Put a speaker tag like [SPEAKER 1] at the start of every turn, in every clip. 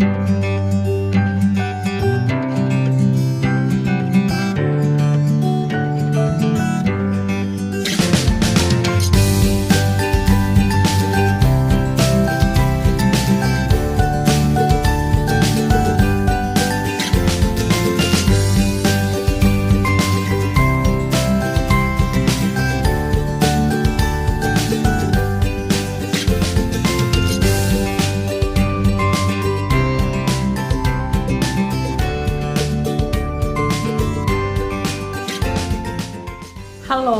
[SPEAKER 1] thank you ฮัลโหล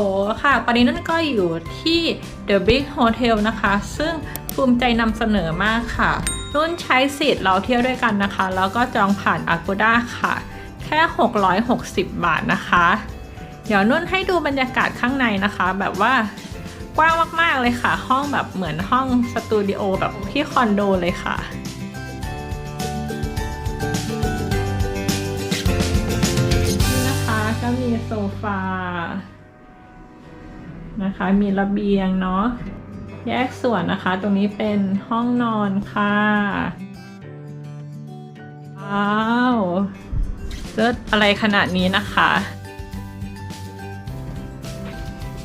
[SPEAKER 1] ค่ะ ตอนนี้นุ่นก็อยู่ที่ The Big Hotel นะคะ ซึ่งภูมิใจนำเสนอมากค่ะนุ่นใช้สิทธิ์เราเที่ยวด้วยกันนะคะ แล้วก็จองผ่าน Agoda ค่ะ แค่ 660 บาทนะคะ เดี๋ยวนุ่นให้ดูบรรยากาศข้างในนะคะ แบบว่ากว้างมาก ๆ เลยค่ะ ห้องแบบเหมือนห้องสตูดิโอแบบที่คอนโดเลยค่ะนี่นะคะก็มีโซฟา นะคะ มีระเบียงเนาะแยกส่วนนะคะ ตรงนี้เป็นห้องนอนค่ะว้าวเลิศอะไรขนาดนี้นะคะ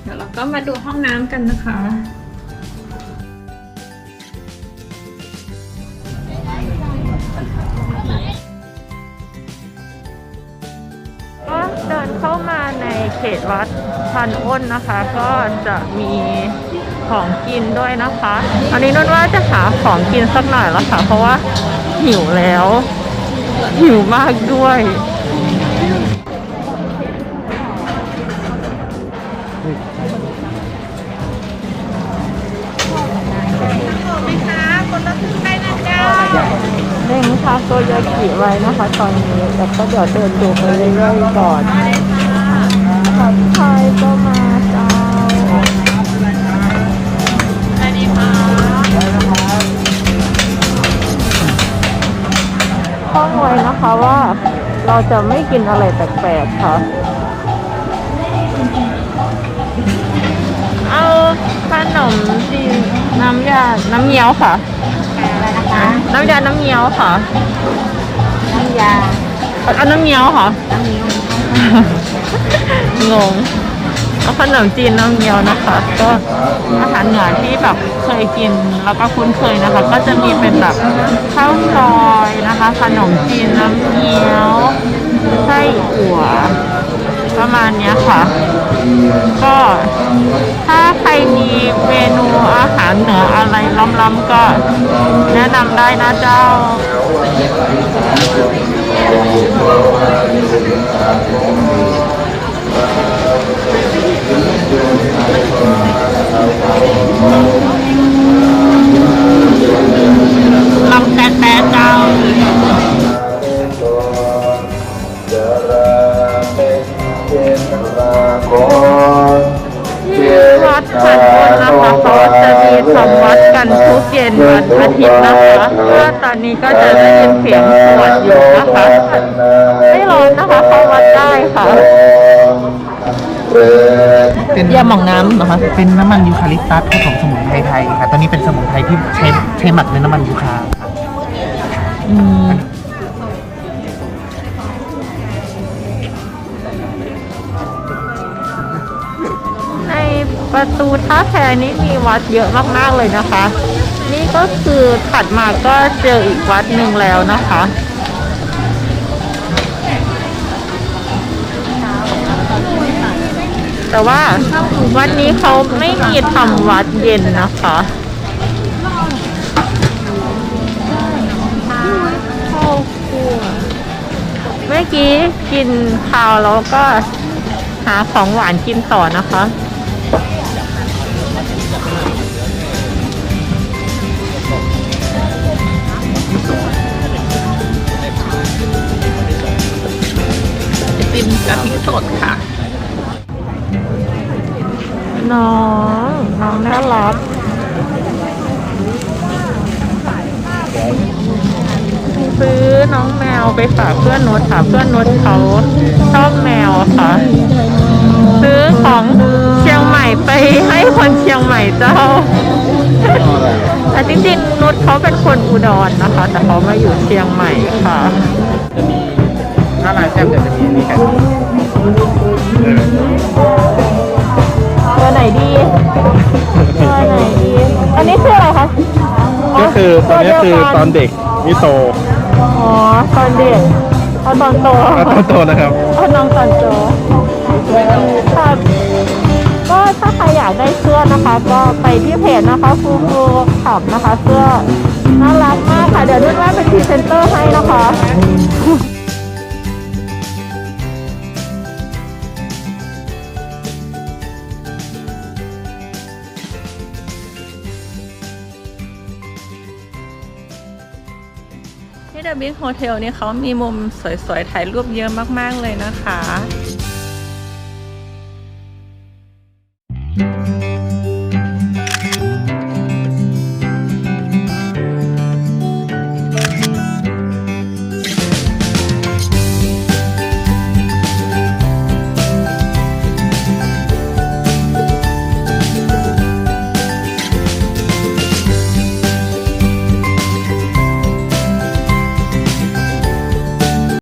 [SPEAKER 1] เดี๋ยวเราก็มาดูห้องน้ำกันนะคะ นเข้ามาในเขตวัดพันอ้นนะคะ ก็จะมีของกินด้วยนะคะอันนี้นุ่นว่าจะหาของกินสักหน่อยแล้วค่ะ เพราะว่าหิวแล้ว หิวมากด้วย เร่งทาโกยากิไว้นะคะ ตอนนี้แล้วก็เดี๋ยวเดินดูไปเรื่อยๆก่อนผัดไทยก็มาเจ้าต้องไว้นะคะว่าเราจะไม่กินอะไรแปลกๆค่ะ เอาขนมจีนน้ำยา น้ำเงี้ยวค่ะ
[SPEAKER 2] คะ
[SPEAKER 1] น้ำยาน้ำเงี้ยวค่ะ
[SPEAKER 2] น้ำยา
[SPEAKER 1] เอาน้ำเงี้ยวค่ะ
[SPEAKER 2] น้ำนิ้ว
[SPEAKER 1] งงเอาขนมจีนน้ำเงี้ยวนะคะ ก็อาหารเหนือที่แบบเคยกินแล้วก็คุ้นเคยนะคะ ก็จะมีเป็นแบบข้าวซอยนะคะ ขนมจีนน้ำเงี้ยวไส้อั่ว ประมาณนี้ค่ะ ก็ถ้าใครมีเมนูอาหารเหนืออะไรล้ำๆก็แนะนำได้นะเจ้า ที่วัดพันคนนะคะเขาจะมีทำวัดกันทุกเย็นวันอาทิตย์นะคะก็ตอนนี้ก็จะได้ยินเสียงสวดอยู่นะคะ ไม่ร้อนนะคะเข้าวัดได้ค่ะ
[SPEAKER 3] เป็น
[SPEAKER 1] ยาหม่องน้ำเหรอคะ
[SPEAKER 3] เป็นน้ำมันยูคาลิปตัสผสมสมุนไพรไทยค่ะตอนนี้เป็นสมุนไพรที่ใช้ใช้หมักในน้ำมันยูคา
[SPEAKER 1] อืม ท่าแพนี้มีวัดเยอะมากๆเลยนะคะ นี่ก็คือถัดมาก็เจออีกวัดหนึ่งแล้วนะคะแต่ว่าวันนี้เขาไม่มีทำวัดเย็นนะคะ เมื่อกี้กินข้าวแล้วก็หาของหวานกินต่อนะคะ ไอติมกะทิสดค่ะ น้อง น้องน่ารักซื้อน้องแมวไปฝากเพื่อนนุชค่ะ เพื่อนนุชเขาชอบแมวค่ะ ซื้อของเชียงใหม่ไปให้คนเชียงใหม่เจ้าแต่จริงๆนุชเขาเป็นคนอุดรนะคะ แต่เขามาอยู่เชียงใหม่ค่ะ
[SPEAKER 3] ถ้าลายแซ่บเดี๋ยวจะมีอันนี้กัน
[SPEAKER 1] ตัวไหนดีตัวไหนดี อันนี้คืออะไรคะ
[SPEAKER 4] ก็คือตัวนี้คือตอน
[SPEAKER 1] เด็ก
[SPEAKER 4] เด็กมิโต
[SPEAKER 1] อ๋อ ตอนเด็กเอาตอนโต
[SPEAKER 4] แล้วตอนโตนะครับ
[SPEAKER 1] เอาน้องตอนโตค่ะก็ถ้าใครอยากได้เสื้อนะคะ ก็ไปที่เพจนะคะฟูฟูขับนะคะ เสื้อน่ารักมากค่ะ เดี๋ยวนุ่นว่าเป็นพรีเซนเตอร์ให้ ที่เดอะบิ๊กโฮเทลนี่เขามีมุมสวยๆ ถ่ายรูปเยอะมากๆเลยนะคะ